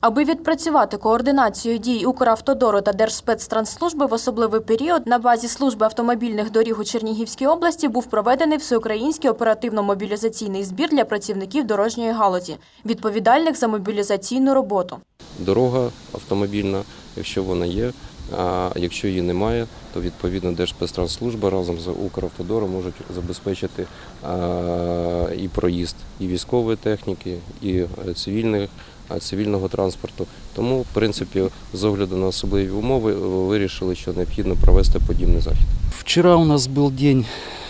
Аби відпрацювати координацію дій Укравтодору та Держспецтрансслужби в особливий період на базі служби автомобільних доріг у Чернігівській області був проведений всеукраїнський оперативно-мобілізаційний збір для працівників дорожньої галузі, відповідальних за мобілізаційну роботу. дорога автомобільна, якщо вона є. А якщо її немає, то відповідно Держспецтрансслужба разом з Укравтодором можуть забезпечити а, і проїзд і військової техніки, і е, цивільних, а, цивільного транспорту. Тому, в принципі, з огляду на особливі умови, е, вирішили, що необхідно провести подібний захід. Вчера у нас был день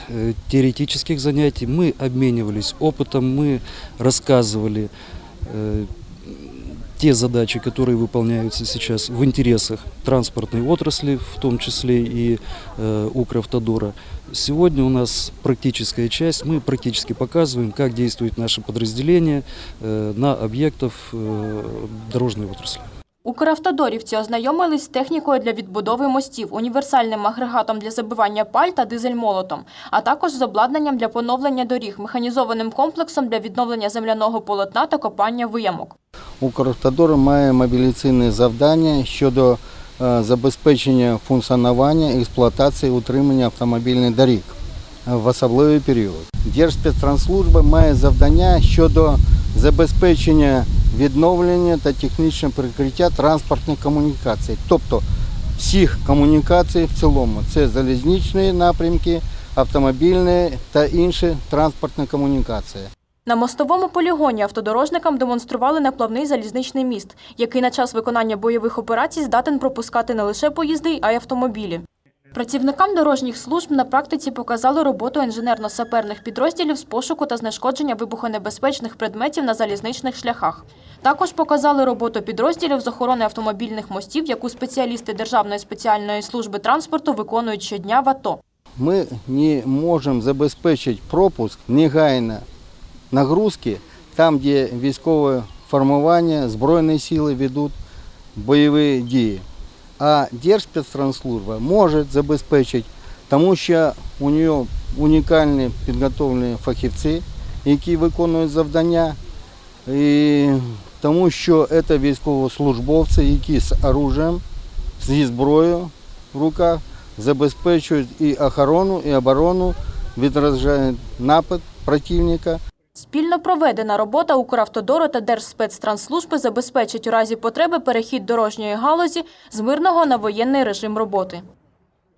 э, теоретических занятий. Мы обменивались опытом, мы рассказывали э, те задачи, которые выполняются сейчас в интересах транспортной отрасли, в том числе и э, Укравтодора. Сегодня у нас практическая часть. Мы практически показываем, как действует наше подразделение э, на объектах э, дорожной отрасли. Укравтодорівці ознайомились з технікою для відбудови мостів, універсальним агрегатом для забивання паль та дизель-молотом, а також з обладнанням для поновлення доріг, механізованим комплексом для відновлення земляного полотна та копання виямок. Укравтодор має мобілізаційне завдання щодо е, забезпечення функціонування, експлуатації, утримання автомобільних доріг в особливий період. Держспецтрансслужба має завдання щодо забезпечення відновлення та технічного прикриття транспортних комунікацій, тобто всіх комунікацій в цілому. Це залізничні напрямки, автомобільні та інші транспортні комунікації. На мостовому полігоні автодорожникам демонстрували неплавний залізничний міст, який на час виконання бойових операцій здатен пропускати не лише поїзди, а й автомобілі. Працівникам дорожніх служб на практиці показали роботу інженерно-саперних підрозділів з пошуку та знешкодження вибухонебезпечних предметів на залізничних шляхах. Також показали роботу підрозділів з охорони автомобільних мостів, яку спеціалісти Державної спеціальної служби транспорту виконують щодня в АТО. мы не можем забезпечить пропуск негайно нагрузки там, де військове формування, Збройні сили ведуть бойові дії. А Держспецтрансслужба може забезпечити, тому що у нього унікальні підготовлені фахівці, які виконують завдання, і тому що це військовослужбовці, які з оружием, зі зброєю в руках забезпечують і охорону, і оборону, відражають напад противника. Спільно проведена робота Укравтодору та Держспецтрансслужби забезпечить у разі потреби перехід дорожньої галузі з мирного на воєнний режим роботи.